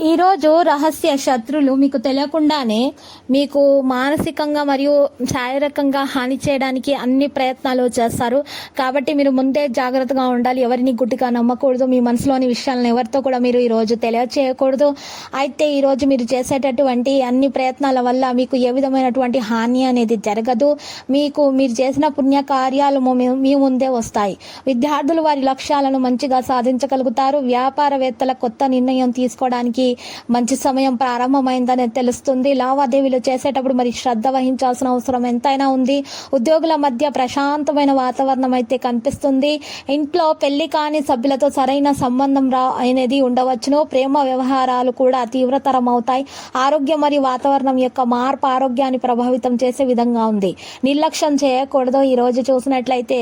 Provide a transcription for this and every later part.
ఈరోజు రహస్య శత్రులు మీకు తెలియకుండానే మీకు మానసికంగా మరియు శారీరకంగా హాని చేయడానికి అన్ని ప్రయత్నాలు చేస్తారు. కాబట్టి మీరు ముందే జాగ్రత్తగా ఉండాలి. ఎవరిని గుడ్డిగా నమ్మకూడదు. మీ మనసులోని విషయాలను ఎవరితో కూడా మీరు ఈరోజు తెలియచేయకూడదు. అయితే ఈరోజు మీరు చేసేటటువంటి అన్ని ప్రయత్నాల వల్ల మీకు ఏ విధమైనటువంటి హాని అనేది జరగదు. మీకు మీరు చేసిన పుణ్య కార్యాలు మీ- మీ ముందే వస్తాయి. విద్యార్థులు వారి లక్ష్యాలను మంచిగా సాధించగలుగుతారు. వ్యాపారవేత్తల కొత్త నిర్ణయం తీసుకోవడానికి మంచి సమయం ప్రారంభమైందని తెలుస్తుంది. లావాదేవీలు చేసేటప్పుడు మరి శ్రద్ధ వహించాల్సిన అవసరం ఎంతైనా ఉంది. ఉద్యోగుల మధ్య ప్రశాంతమైన వాతావరణం అయితే కనిపిస్తుంది. ఇంట్లో పెళ్ళి కాని సభ్యులతో సరైన సంబంధం రా అనేది ఉండవచ్చును. ప్రేమ వ్యవహారాలు కూడా తీవ్రతరం అవుతాయి ఆరోగ్యం మరియు వాతావరణం యొక్క మార్పు ఆరోగ్యాన్ని ప్రభావితం చేసే విధంగా ఉంది. నిర్లక్ష్యం చేయకూడదు. ఈ రోజు చూసినట్లయితే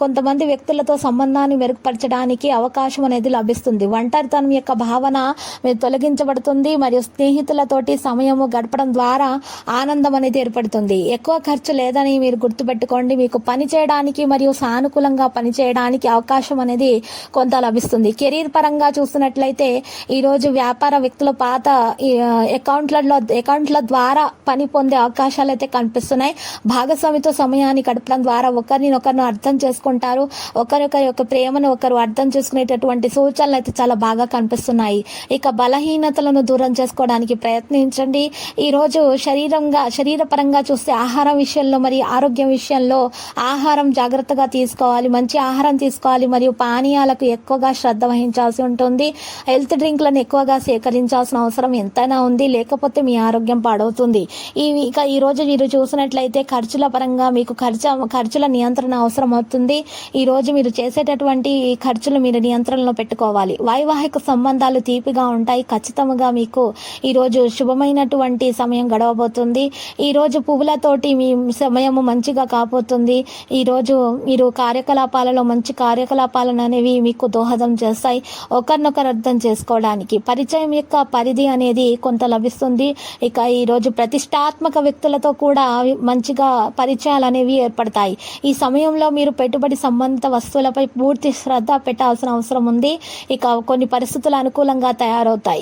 కొంతమంది వ్యక్తులతో సంబంధాన్ని మెరుగుపరచడానికి అవకాశం అనేది లభిస్తుంది. ఒంటరితనం యొక్క భావన తొలగించబడుతుంది మరియు స్నేహితులతోటి సమయము గడపడం ద్వారా ఆనందం అనేది ఏర్పడుతుంది. ఎక్కువ ఖర్చు లేదని మీరు గుర్తుపెట్టుకోండి. మీకు పని చేయడానికి మరియు సానుకూలంగా పనిచేయడానికి అవకాశం అనేది కొంత లభిస్తుంది. కెరీర్ పరంగా చూసినట్లయితే ఈరోజు వ్యాపార వ్యక్తుల పాత ఈ, అకౌంట్లలో అకౌంట్ల ద్వారా పని పొందే అవకాశాలు అయితే కనిపిస్తున్నాయి. భాగస్వామితో సమయాన్ని గడపడం ద్వారా ఒకరినొకరిని అర్థం చేసుకుంటారు. ఒకరొకరి యొక్క ప్రేమను ఒకరు అర్థం చేసుకునేటటువంటి సూచనలు అయితే చాలా బాగా కనిపిస్తున్నాయి. ఇక బల బలహీనతలను దూరం చేసుకోవడానికి ప్రయత్నించండి. ఈరోజు శరీరంగా శరీరపరంగా చూస్తే ఆహారం విషయంలో మరి ఆరోగ్యం విషయంలో ఆహారం జాగ్రత్తగా తీసుకోవాలి మంచి ఆహారం తీసుకోవాలి మరియు పానీయాలకు ఎక్కువగా శ్రద్ధ వహించాల్సి ఉంటుంది. హెల్త్ డ్రింక్లను ఎక్కువగా సేకరించాల్సిన అవసరం ఎంతైనా ఉంది లేకపోతే మీ ఆరోగ్యం పాడవుతుంది. ఈ ఇక ఈరోజు మీరు చూసినట్లయితే ఖర్చుల పరంగా మీకు ఖర్చు ఖర్చుల నియంత్రణ అవసరం అవుతుంది. ఈరోజు మీరు చేసేటటువంటి ఖర్చులు మీరు నియంత్రణలో పెట్టుకోవాలి. వైవాహిక సంబంధాలు తీపిగా ఉంటాయి. ఖచ్చితంగా మీకు ఈరోజు శుభమైనటువంటి సమయం గడవబోతుంది. ఈరోజు పువ్వులతోటి మీ సమయము మంచిగా కాపోతుంది. ఈరోజు మీరు కార్యకలాపాలలో మంచి కార్యకలాపాలను అనేవి మీకు దోహదం చేస్తాయి. ఒకరినొకరు అర్థం చేసుకోవడానికి పరిచయం యొక్క పరిధి అనేది కొంత లభిస్తుంది. ఇక ఈరోజు ప్రతిష్టాత్మక వ్యక్తులతో కూడా మంచిగా పరిచయాలు అనేవి ఏర్పడతాయి. ఈ సమయంలో మీరు పెట్టుబడి సంబంధిత వస్తువులపై పూర్తి శ్రద్ధ పెట్టాల్సిన అవసరం ఉంది. ఇక కొన్ని పరిస్థితులు అనుకూలంగా తయారవుతాయి.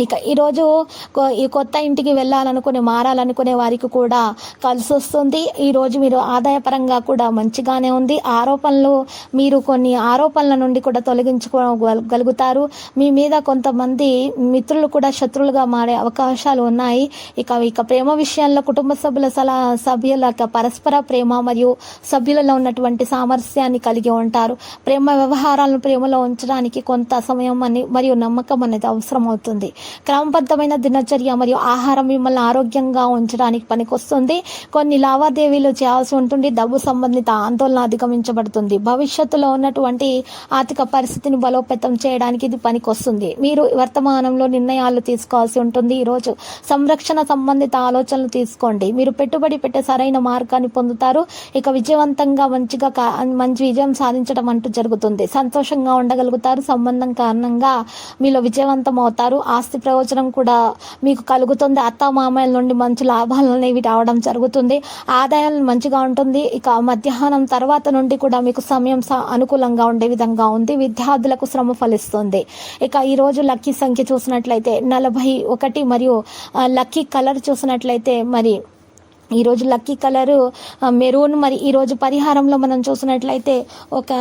ఇక ఈరోజు కొ- ఈ కొత్త ఇంటికి వెళ్ళాలనుకునే మారాలనుకునే వారికి కూడా కలిసి వస్తుంది. ఈరోజు మీరు ఆదాయపరంగా కూడా మంచిగానే ఉంది. ఆరోపణలు మీరు కొన్ని ఆరోపణల నుండి కూడా తొలగించుకోగలుగుతారు మీ మీద కొంతమంది మిత్రులు కూడా శత్రువులుగా మారే అవకాశాలు ఉన్నాయి. ఇక ఇక ప్రేమ విషయంలో కుటుంబ సభ్యుల సలా సభ్యుల యొక్క పరస్పర ప్రేమ మరియు సభ్యులలో ఉన్నటువంటి సామరస్యాన్ని కలిగి ఉంటారు. ప్రేమ వ్యవహారాలను ప్రేమలో ఉంచడానికి కొంత సమయం అని మరియు నమ్మకం అనేది అవసరం అవుతుంది క్రమబద్ధమైన దినచర్య మరియు ఆహారం మిమ్మల్ని ఆరోగ్యంగా ఉంచడానికి పనికొస్తుంది. కొన్ని లావాదేవీలు చేయాల్సి ఉంటుంది. డబ్బు సంబంధిత ఆందోళన అధిగమించబడుతుంది. భవిష్యత్తులో ఉన్నటువంటి ఆర్థిక పరిస్థితిని బలోపేతం చేయడానికి ఇది పనికొస్తుంది. మీరు వర్తమానంలో నిర్ణయాలు తీసుకోవాల్సి ఉంటుంది. ఈరోజు సంరక్షణ సంబంధిత ఆలోచనలు తీసుకోండి. మీరు పెట్టుబడి పెట్టే సరైన మార్గాన్ని పొందుతారు. ఇక విజయవంతంగా మంచిగా కా- మంచి విజయం సాధించడం అంటూ జరుగుతుంది. సంతోషంగా ఉండగలుగుతారు. సంబంధం కారణంగా మీలో విజయవంతం అవుతారు ఆస్తి ప్రయోజనం కూడా మీకు కలుగుతుంది. అత్త మామయ్యల నుండి మంచి లాభాలు అనేవి రావడం జరుగుతుంది. ఆదాయం మంచిగా ఉంటుంది. ఇక మధ్యాహ్నం తర్వాత నుండి కూడా మీకు సమయం స- అనుకూలంగా ఉండే విధంగా ఉంది. విద్యార్థులకు శ్రమ ఫలిస్తుంది. ఇక ఈరోజు లక్కీ సంఖ్య చూసినట్లయితే నలభై ఒకటి మరియు లక్కీ కలర్ చూసినట్లయితే మరి ఈరోజు లక్కీ కలరు మెరూన్ మరి ఈరోజు పరిహారంలో మనం చూసినట్లయితే ఒక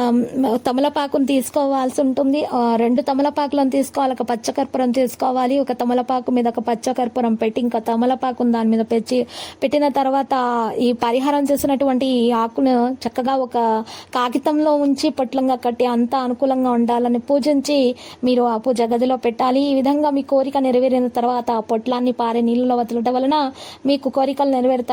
తమలపాకును తీసుకోవాల్సి ఉంటుంది. రెండు తమలపాకులను తీసుకోవాలి ఒక పచ్చకర్పూరం తీసుకోవాలి ఒక తమలపాకు మీద ఒక పచ్చకర్పూరం పెట్టి ఇంకా తమలపాకును దాని మీద పెట్టి పెట్టిన తర్వాత ఈ పరిహారం చేసినటువంటి ఈ ఆకును చక్కగా ఒక కాగితంలో ఉంచి పొట్లంగా కట్టి అంతా అనుకూలంగా ఉండాలని పూజించి మీరు ఆ పూజ గదిలో పెట్టాలి. ఈ విధంగా మీ కోరిక నెరవేరిన తర్వాత ఆ పొట్లాన్ని పారే నీళ్ళలో వదలటం వలన మీకు కోరికలు నెరవేరుతాయి.